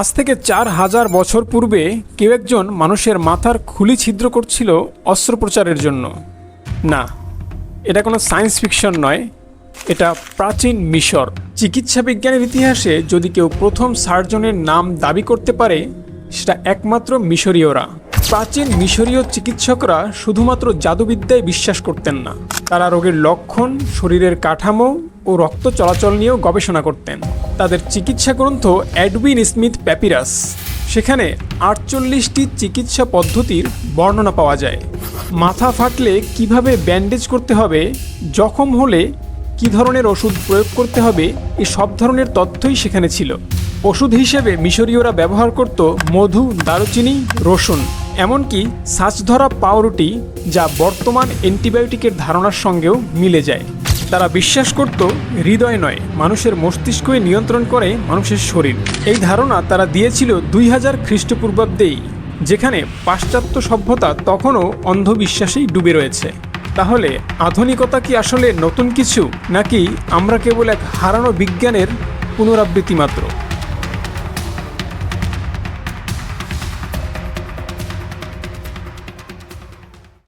আজ থেকে চার হাজার বছর পূর্বে কেউ একজন মানুষের মাথার খুলি ছিদ্র করছিল অস্ত্রোপচারের জন্য। না, এটা কোনো সায়েন্স ফিকশন নয়, এটা প্রাচীন মিশর। চিকিৎসা বিজ্ঞানের ইতিহাসে যদি কেউ প্রথম সার্জনের নাম দাবি করতে পারে, সেটা একমাত্র মিশরীয়রা। প্রাচীন মিশরীয় চিকিৎসকরা শুধুমাত্র জাদুবিদ্যায় বিশ্বাস করতেন না। তারা রোগের লক্ষণ, শরীরের কাঠামো ও রক্ত চলাচল নিয়েও গবেষণা করতেন। তাদের চিকিৎসা গ্রন্থ অ্যাডউইন স্মিথ প্যাপিরাস। সেখানে আটচল্লিশটি চিকিৎসা পদ্ধতির বর্ণনা পাওয়া যায়। মাথা ফাটলে কীভাবে ব্যান্ডেজ করতে হবে, জখম হলে কী ধরনের ওষুধ প্রয়োগ করতে হবে, এ সব ধরনের তথ্যই সেখানে ছিল। ওষুধ হিসেবে মিশরীয়রা ব্যবহার করত মধু, দারুচিনি, রসুন। এমনকি সাজ ধরা পাউরুটি যা বর্তমান অ্যান্টিবায়োটিকের ধারণার সঙ্গেও মিলে যায়। তারা বিশ্বাস করত হৃদয় নয়, মানুষের মস্তিষ্কই নিয়ন্ত্রণ করে মানুষের শরীর। এই ধারণা তারা দিয়েছিল দুই হাজার খ্রিস্টপূর্বাব্দেই, যেখানে পাশ্চাত্য সভ্যতা তখনও অন্ধবিশ্বাসেই ডুবে রয়েছে। তাহলে আধুনিকতা কি আসলে নতুন কিছু, নাকি আমরা কেবল এক হারানো বিজ্ঞানের পুনরাবৃত্তি মাত্র?